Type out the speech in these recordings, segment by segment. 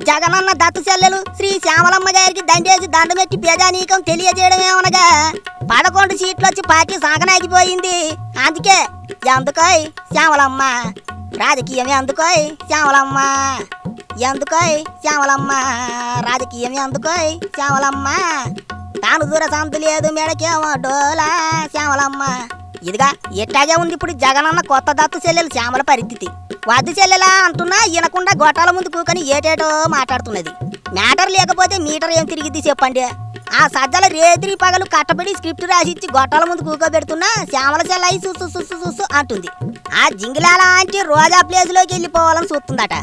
జగనన్న దత్తు చెల్లెలు శ్రీ శ్యామలమ్మ గారికి దండేసి దండమెట్టి పేదానీకం తెలియజేయడం ఏమనగా పదకొండు సీట్లు వచ్చి పార్టీ సాగనాగిపోయింది. అందుకే ఎందుకోయ్ శ్యామలమ్మ? రాజకీయం ఎందుకోయ్ శ్యామలమ్మ? ఎందుకోయ్ శ్యామలమ్మ? రాజకీయం ఎందుకోయ్ శ్యామలమ్మ? తాను దూర సంతు లేదు మెడకేమో డోలా శ్యామలమ్మ? ఇదిగా ఎట్టాగే ఉంది ఇప్పుడు జగనన్న కొత్త దత్తు చెల్లెలు శ్యామల పరిస్థితి. వద్దు చెల్లెలా అంటున్నా ఇనకుండా గొట్టాల ముందు కూకొని ఏటేటో మాట్లాడుతున్నది. మ్యాటర్ లేకపోతే మీటర్ ఏం తిరిగిద్ది చెప్పండి. ఆ సజ్జల రేత్రి పగలు కట్టబడి స్క్రిప్ట్ రాసిచ్చి గొట్టాల ముందు కూకోబెడుతున్నా శ్యామల చెల్లయి సుసు సుసు సుసు అంటుంది. ఆ జింగిలాల ఆంటీ రోజా ప్లేస్లోకి వెళ్ళిపోవాలని చూస్తుందట.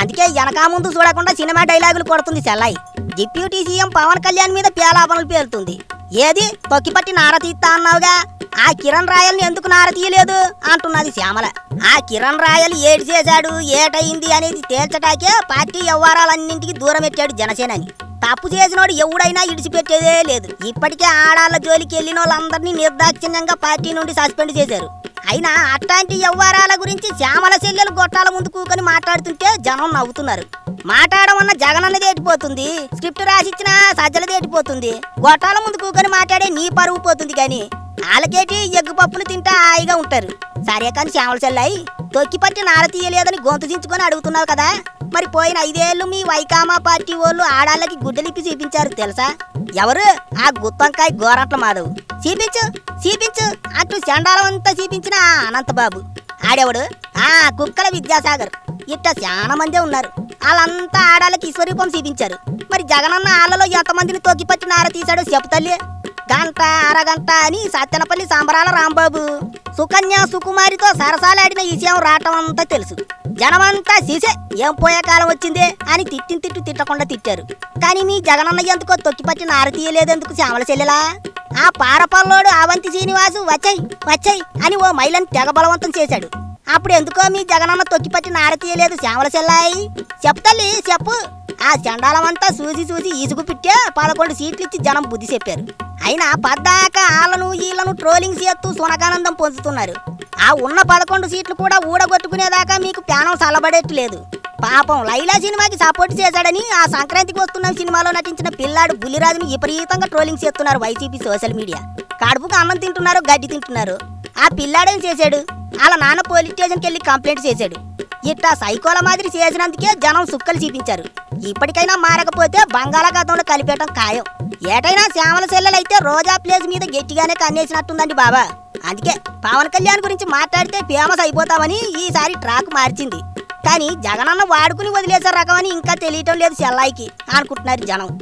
అందుకే వెనకా ముందు చూడకుండా సినిమా డైలాగులు కొడుతుంది చెల్లాయి డిప్యూటీ సీఎం పవన్ కళ్యాణ్ మీద పేలాపనలు పేలుతుంది. ఏది? తొక్కిపట్టి నార తీస్తా అన్నావుగా? ఆ కిరణ్ రాయల్ని ఎందుకు నారతీయలేదు? అంటున్నది శ్యామల. ఆ కిరణ్ రాయల్ ఏడు చేశాడు ఏటయింది అనేది తేల్చటాకే పార్టీ వ్యవహారాలన్నింటికి దూరం పెట్టాడు జనసేనని. తప్పు చేసినోడు ఎవడైనా ఇడిచిపెట్టేదే లేదు. ఇప్పటికే ఆడాళ్ళ జోలికి వెళ్ళిన వాళ్ళందరినీ నిర్దాక్షిణ్యంగా పార్టీ నుండి సస్పెండ్ చేశారు. అయినా అట్లాంటి వ్యవహారాల గురించి శ్యామల చెల్లెలు గొట్టాల ముందు కూకొని మాట్లాడుతుంటే జనం నవ్వుతున్నారు. మాట్లాడమన్న వల్ల జగనన్న దేటిపోతుంది స్క్రిప్ట్ రాసిచ్చిన సజ్జల దేటిపోతుంది గొట్టాల ముందు కూకొని మాట్లాడే నీ పరువు పోతుంది కానీ వాళ్ళకేటి ఎగ్గు పప్పులు తింటా హాయిగా ఉంటారు. సరే కానీ శ్యామల చెల్లై తొక్కి పట్టి నార తీయలేదని గొంతు దించుకొని అడుగుతున్నావు కదా. మరి పోయిన ఐదేళ్ళు మీ వైకామా పార్టీ వాళ్ళు ఆడాళ్ళకి గుడ్డలిప్పి చూపించారు తెలుసా? ఎవరు? ఆ గుత్తంకాయ గోరంట్ల మాధవ్. చూపించు చూపించు అటు చండాలమంతా చూపించిన అనంతబాబు. ఆడేవాడు? ఆ కుక్కల విద్యాసాగర్. ఇట్ట చాలా మందే ఉన్నారు. వాళ్ళంతా ఆడాళ్ళకి ఈశ్వరూపం చూపించారు. మరి జగనన్న ఆళ్ళలో ఎంతమందిని తొక్కిపట్టి నార తీశాడో చెప్తల్లి గంట అరగంట అని సత్తెనపల్లి సాంబరాల రాంబాబు సుకన్య సుకుమారితో సరసాలాడిన విషయం రావటం అంతా తెలుసు. జనమంతా సీసే ఏం పోయే కాలం వచ్చిందే అని తిట్టిన తిట్టు తిట్టకుండా తిట్టారు. కానీ మీ జగనన్న ఎందుకో తొక్కిపట్టి నార తీయలేదెందుకు శ్యామల చెల్లెలా? ఆ పారపల్లోడు అవంతి శ్రీనివాసు వచ్చాయి వచ్చాయి అని ఓ మహిళను తెగ బలవంతం చేశాడు. అప్పుడు ఎందుకో మీ జగనన్న తొక్కిపట్టి నారతీయలేదు శ్యామల చెల్లాయి? చెప్తల్లి చెప్పు. ఆ చండాలమంతా చూసి చూసి ఈసుగు పిట్టే పదకొండు సీట్లు ఇచ్చి జనం బుద్ధి చెప్పారు. అయినా పద్దాక ఆళ్ళను ఈళ్ళను ట్రోలింగ్ చేస్తూ సునకానందం పొందుతున్నారు. ఆ ఉన్న పదకొండు సీట్లు కూడా ఊడగొట్టుకునేదాకా మీకు ప్యానం చల్లబడేట్టు లేదు. పాపం లైలా సినిమాకి సపోర్ట్ చేశాడని ఆ సంక్రాంతికి వస్తున్న సినిమాలో నటించిన పిల్లాడు బుల్లిరాజుని విపరీతంగా ట్రోలింగ్ చేస్తున్నారు వైసీపీ సోషల్ మీడియా. కడుపుకు అన్నం తింటున్నారు గడ్డి తింటున్నారు. ఆ పిల్లాడేం చేశాడు? వాళ్ళ నాన్న పోలీస్ స్టేషన్కి వెళ్ళి కంప్లైంట్ చేశాడు. ఇట్లా సైకోల మాదిరి చేసినందుకే జనం సుక్కలు చూపించారు. ఇప్పటికైనా మారకపోతే బంగాళాఖాతంలో కలిపేయటం ఖాయం. ఏటైనా శ్యామల సెల్లెలైతే రోజా ప్లేస్ మీద గట్టిగానే కన్నేసినట్టుందండి బాబా. అందుకే పవన్ కళ్యాణ్ గురించి మాట్లాడితే ఫేమస్ అయిపోతామని ఈసారి ట్రాక్ మార్చింది. కానీ జగనన్న వాడుకుని వదిలేసే రకమని ఇంకా తెలియటం లేదు సెల్లాయికి అనుకుంటున్నారు జనం.